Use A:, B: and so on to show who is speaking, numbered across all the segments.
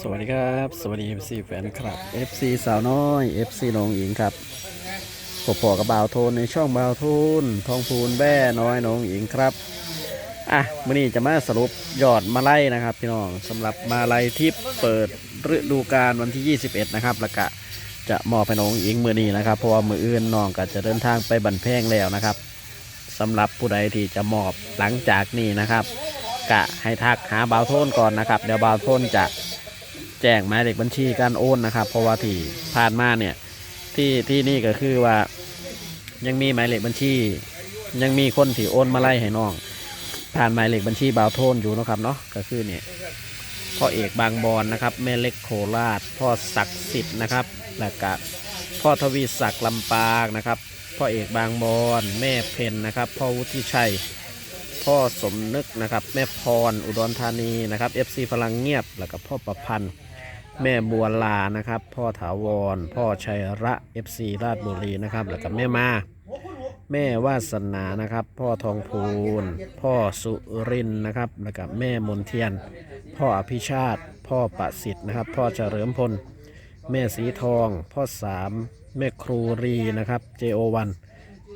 A: สวัสดีครับ สวัสดี FC แฟนคลับ FC สาวน้อย FC น้องหญิงครับพบพอกับบ่าวโทนในช่องบ่าวโทนทองพูนแบ่น้อยน้องหญิงครับอะมื่อนี้จะมาสรุปยอดมาไล่นะครับ พี่น้องสำหรับมาไล่ที่เปิดฤดูกาลวันที่ 21 นะครับแล้วก็จะมอบให้น้องหญิงมือนี้นะครับ เพราะว่ามืออื่นน้องก็จะเดินทางไปบันแพงแล้วนะครับสำหรับผู้ใดที่จะมอบหลังจากนี้นะครับ กะให้ทักหาบ่าวโทนก่อนนะครับ เดี๋ยวบ่าวโทนจะ แจ้งหมายเลขบัญชีการโอนนะครับ เพราะว่าที่ผ่านมาเนี่ยที่ที่นี่ก็คือว่า ยังมีหมายเลขบัญชี ยังมีคนที่โอนมาไล่ให้น้อง ผ่านหมายเลขบัญชีบาวโทนอยู่นะครับเนาะก็คือเนี่ยพ่อเอกบางบอนนะครับแม่เล็กโคราช พ่อศักดิ์สิทธิ์นะครับแล้วก็พ่อทวีศักดิ์ลำปางนะครับพ่อเอกบางบอนแม่เพนนะครับ พ่อวุฒิชัย พ่อสมนึกนะครับ แม่พร อุดรธานีนะครับ FC พลังเงียบ แล้วก็พ่อประพันธ์ แม่บัวลานะครับ พ่อถาวร พ่อชัยระ FC ราชบุรีนะครับ แล้วก็แม่มา แม่วาสนานะครับ พ่อทองพูน พ่อสุรินนะครับ แล้วก็แม่มนเทียน พ่ออภิชาติ พ่อประสิทธิ์นะครับ พ่อเฉลิมพล แม่สีทอง พ่อสามแม่ครูรีนะครับ JO1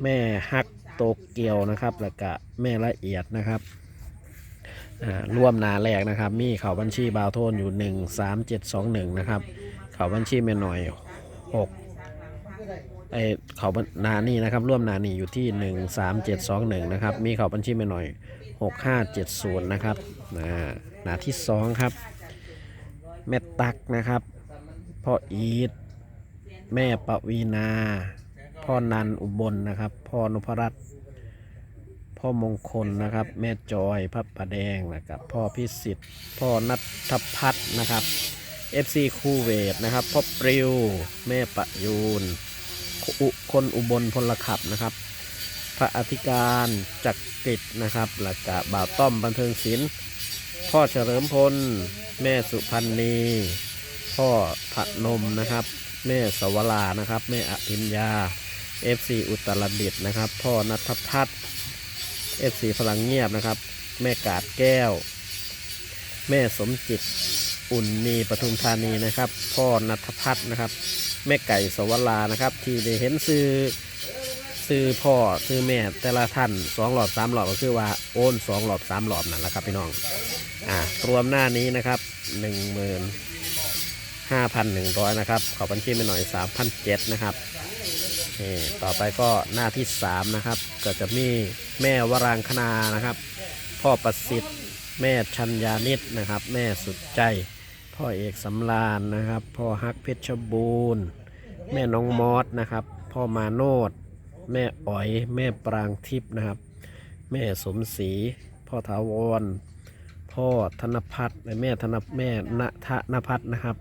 A: แม่ฮักโตเกียวนะครับ แล้วก็แม่ละเอียดนะครับ ร่วมนาแรกนะครับ มีเขาบัญชีบาวโทนอยู่1 3 7 2 1นะครับ เขาบัญชีแม่หน่อย6ไอเขาบัญนานี่นะครับ ร่วมนานี่อยู่ที่1 3 7 2 1นะครับ มีเขาบัญชีแม่หน่อย6 5 7 0นะครับอ่าหนาที่2ครับแม่ตักนะครับ พ่ออีทแม่ปวีนา พ่อนันอุบลนะครับ พ่อนุพรัตน์ พ่อมงคลนะครับ แม่จอยพระประแดงนะครับ พ่อพิสิทธิ์ พ่อนัทพัฒน์นะครับ FC คูเวตนะครับพ่อปริว แม่ประยูนอุคนอุบลพลขับนะครับ พระอธิการจักริดนะครับแล้วก็บ่าวต้อมบันเทิงศิลป์พ่อเฉลิมพล แม่สุพันธ์นีพ่อพนมนะครับ แม่สวรานะครับ แม่อภิญญา FC อุตรดิตนะครับ พ่อนัทพัฒน์ เอฟซีพลังเงียบนะครับ แม่กาดแก้ว แม่สมจิตอุ่นมีปทุมธานีนะครับ พ่อนัทพัฒน์นะครับ แม่ไก่สวรานะครับ ที่ได้เห็นซื้อซื้อพ่อซื้อแม่แต่ละท่านสองหลอดสามหลอดก็คือว่าโอนสองหลอดสามหลอดนั่นแหละครับพี่น้องอ่ารวมหน้านี้นะครับหนึ่งหมื่นห้าพันหนึ่งร้อยนะครับขอบัญชีไปหน่อยสามพันเจ็ดนะครับ นี่ต่อไปก็หน้าที่3นะครับ ก็จะมีแม่วรางคณานะครับ พ่อประสิทธิ์ แม่ชัญญานิดนะครับ แม่สุดใจ พ่อเอกสำรานนะครับ พ่อฮักเพชรบูรณ์ แม่น้องมอสนะครับ พ่อมาโนดแม่อ๋อย แม่ปรางทิพย์นะครับ แม่สมศรี พ่อถาวร พ่อธนพัฒน์และแม่ธนแม่ณทนพัฒน์นะครับ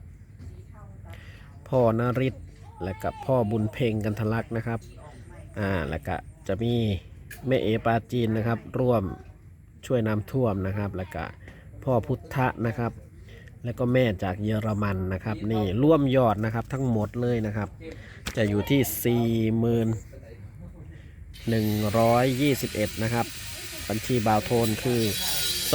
A: พ่อนริศ แล้วก็พ่อบุญเพ่งกันทะลักนะครับ อ่า แล้วก็จะมีแม่เอปาจีนนะครับ ร่วมช่วยน้ำท่วมนะครับ แล้วก็พ่อพุทธะนะครับ แล้วก็แม่จากเยอรมันนะครับ นี่ร่วมยอดนะครับทั้งหมดเลยนะครับ จะอยู่ที่ 4121 นะครับ บัญชีบาวโทนคือ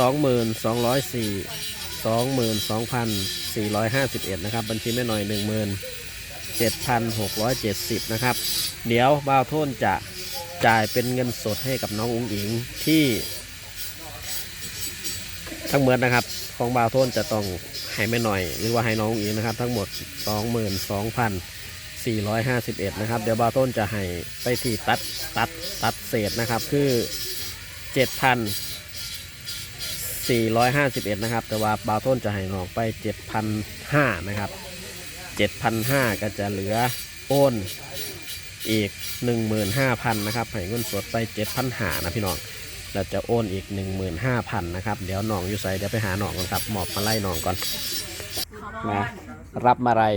A: 2204 22,451 นะครับ บัญชีแม่หน่อย 10,000 7,670 นะครับ เดี๋ยวบ่าวโทนจะจ่ายเป็นเงินสดให้กับน้องอุ้งอิงที่ ทั้งหมดนะครับ ของบ่าวโทนจะต้องให้แม่หน่อย หรือว่าให้น้องอุ้งอิงนะครับ ทั้งหมด 22,451 นะครับ เดี๋ยวบ่าวโทนจะให้ไปที่ตัดตัดตัดเศษนะครับคือ7,000 451 นะครับ แต่ว่าบาวต้นจะให้น้องไป 7,500 นะครับ 7,500 ก็จะเหลือโอนอีก 15,000 นะครับให้เงินสดไป7,500นะพี่น้องเราจะโอนอีก 15,000 นะครับ เดี๋ยวน้องอยู่ใส่เดี๋ยวไปหาน้องก่อนครับ หมอบมาไล่น้องก่อนนะรับมาลัย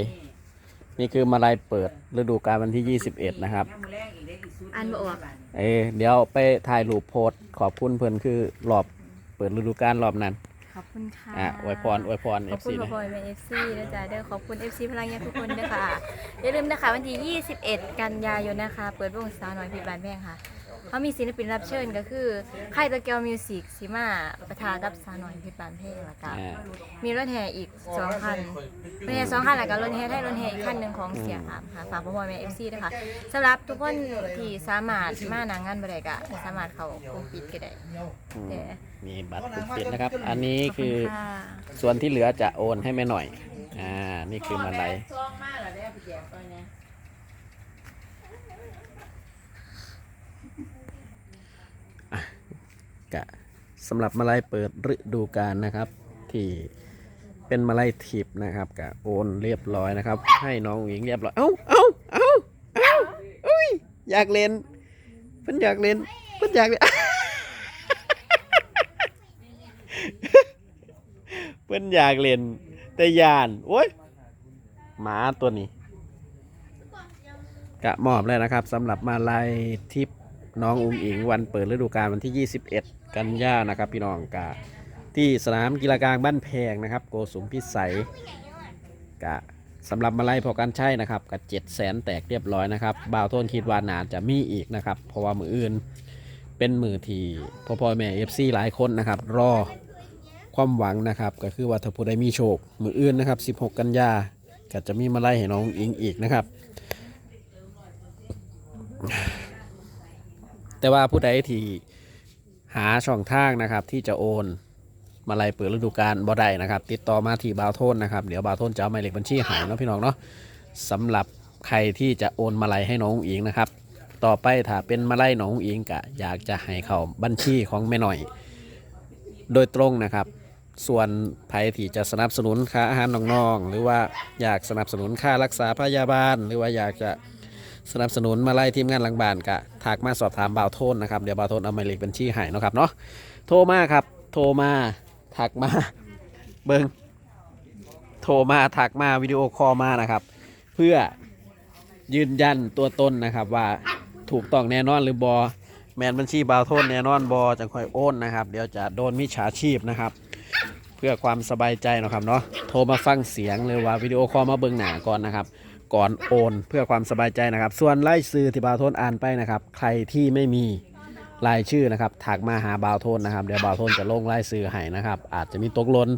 A: นี่คือมาลัยเปิดฤดูกาลวันที่ 21 นะครับ
B: อันบออก
A: เอ้ยเดี๋ยวไปถ่ายรูปโพสต์ขอบคุณเพื่อนคือรอบเปิดฤดูกาลรอบนั้น
B: ขอบคุณค่ะ
A: อะอวยพรอวยพร
B: ข
A: เอ
B: อบ
A: ฟ
B: คุณ
A: ซี
B: พ่อพลอยเป็นเอฟซีนะจ๊ะเด้อขอบคุณเอฟซีพลังงานทุกคนด้วยค่ะ อย่าลืมนะคะวันที่ 21 กันยายนนะคะ เปิดวงสาวน้อยพิบานแพงค่ะเขามีศิลปินรับเชิญก็คือค่ายตัวเกียวมิวสิกสิมาประทากับสาวหน่อยเพชรบานเพลงแล้วก็
A: อ่า
B: มีรถแห่อีกสองคันรถแห่สองคันแล้วก็รถแห่ไทยรถแห่อีกคันหนึ่งของเสียอามค่ะฝากพ่อพ่อแม่เอฟซีด้วยค่ะสำหรับทุกคนที่สามารถมาหนางงานบริกะสามารถเข้ากลุ่มปิดก็ได้
A: อืม
B: แต่
A: มีบัตรกลุ่มปิดนะครับ อันนี้คือ
B: ค่ะ
A: ส่วนที่เหลือจะโอนให้แม่หน่อย อ่า นี่คือมาลัยอะกะสำหรับมาลัยเปิดฤดูกาลนะครับ ที่เป็นมาลัยทิปนะครับกะโอนเรียบร้อยนะครับ ให้น้องหญิงเรียบร้อยเอ้าเอ้าเอ้าเอ้าอุ้ยอยากเล่นเพิ่นอยากเล่นเพิ่นอยากเล่น เพิ่นอยากเล่นแต่ยานโอ้ยหมาตัวนี้กะมอบเลยนะครับสำหรับมาลัยทิปน้องอุ้งอิงวันเปิดฤดูกาลวันที่ 21 กันยานะครับ พี่น้องกะที่สนามกีฬากลางบ้านแพงนะครับ โกสุมพิสัยกะสำหรับมาลัยพอกันใช่นะครับกะเจ็ดแสนแตกเรียบร้อยนะครับบ่าวโทนคิดว่านาจะมีอีกนะครับ เพราะว่ามืออื่นเป็นมือที่พ่อพ่อแม่เอฟซีหลายคนนะครับ รอ ความหวังนะครับ ก็คือว่าถ้าผู้ใดมีโชค มืออื่นนะครับ 16 กันยาก็จะมีมาไล่ให้น้องอิงอีกนะครับ แต่ว่าผู้ใดที่หาช่องทางนะครับที่จะโอนมาไล่เปิดฤดูกาลบ่ได้นะครับ ติดต่อมาที่บาวโทนนะครับเดี๋ยวบาวโทนจะเอาหมายเลขบัญชีหายนาะพี่น้องเนาะสำหรับใครที่จะโอนมาไล่ให้น้องอิงนะครับ ต่อไปถ้าเป็นมาไล่น้องอิงก็อยากจะให้เขาบัญชีของแม่หน่อย โดยตรงนะครับ ส่วนใครที่จะสนับสนุนค่าอาหารน้องๆ หรือว่าอยากสนับสนุนค่ารักษาพยาบาล หรือว่าอยากจะสนับสนุนมาไล่ทีมงานหลังบ้านกะทักมาสอบถามบ่าวโทนนะครับ เดี๋ยวบ่าวโทนเอาหมายเลขบัญชีให้นะครับเนาะโทรมาครับ โทรมาทักมาเบิงโทรมาทักมาวิดีโอคอลมานะครับ เพื่อยืนยันตัวตนนะครับว่าถูกต้องแน่นอนหรือบอแมนบัญชีบาวโทนแน่นอนบอจังคอยโอนนะครับ เดี๋ยวจะโดนมิจฉาชีพนะครับ พื่อความสบายใจนะครับเนาะโทรมาฟังเสียงหรือว่าวิดีโอคอลมาเบิ่งหน้าก่อนนะครับ ก่อนโอนเพื่อความสบายใจนะครับ ส่วนไล่ซื้อที่บาวโทนอ่านไปนะครับ ใครที่ไม่มีรายชื่อนะครับถักมาหาบาวโทนนะครับเดี๋ยวบาวโทนจะลงรายซื้อให้นะครับ อาจจะมีตกหล่น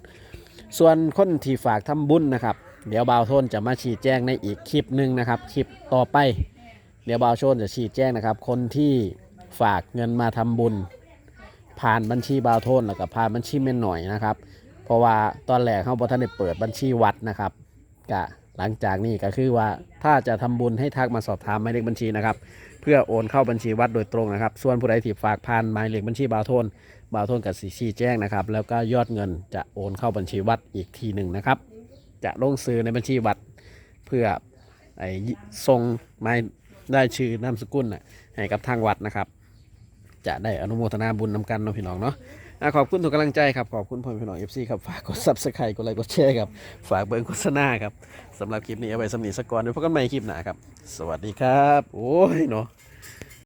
A: ส่วนคนที่ฝากทำบุญนะครับ เดี๋ยวบาวโทนจะมาชี้แจงในอีกคลิปหนึ่งนะครับคลิปต่อไป เดี๋ยวบาวโทนจะชี้แจงนะครับ คนที่ฝากเงินมาทำบุญ ผ่านบัญชีบาวโทนแล้วก็ผ่านบัญชีเม่นหน่อยนะครับ เพราะว่าตอนแรกเขาบอท่านได้เปิดบัญชีวัดนะครับกะหลังจากนี้ก็คือว่าถ้าจะทำบุญให้ทักมาสอบถามหมายเลขบัญชีนะครับ เพื่อโอนเข้าบัญชีวัดโดยตรงนะครับ ส่วนผู้ใดที่ฝากผ่านหมายเลขบัญชีบาวโทนบาวโทนกับสีชี้แจ้งนะครับ แล้วก็ยอดเงินจะโอนเข้าบัญชีวัดอีกทีหนึ่งนะครับ จะลงซื้อในบัญชีวัดเพื่อไอ้ส่งหมายได้ชื่อนามสกุลน่ะให้กับทางวัดนะครับ จะได้อนุโมทนาบุญนำกันเนาะพี่น้องเนาะ ขอบคุณทุกกำลังใจครับขอบคุณพ่อแม่พี่น้องเอฟซีครับฝากกดซับสไครต์กดไลค์กดแชร์ครับฝากเบิร์โฆษณาครับสำหรับคลิปนี้เอาไว้สำนีสกกอนเดี๋ยวพบกันใหม่คลิปหน้าครับ สวัสดีครับ โอ้ยเนาะ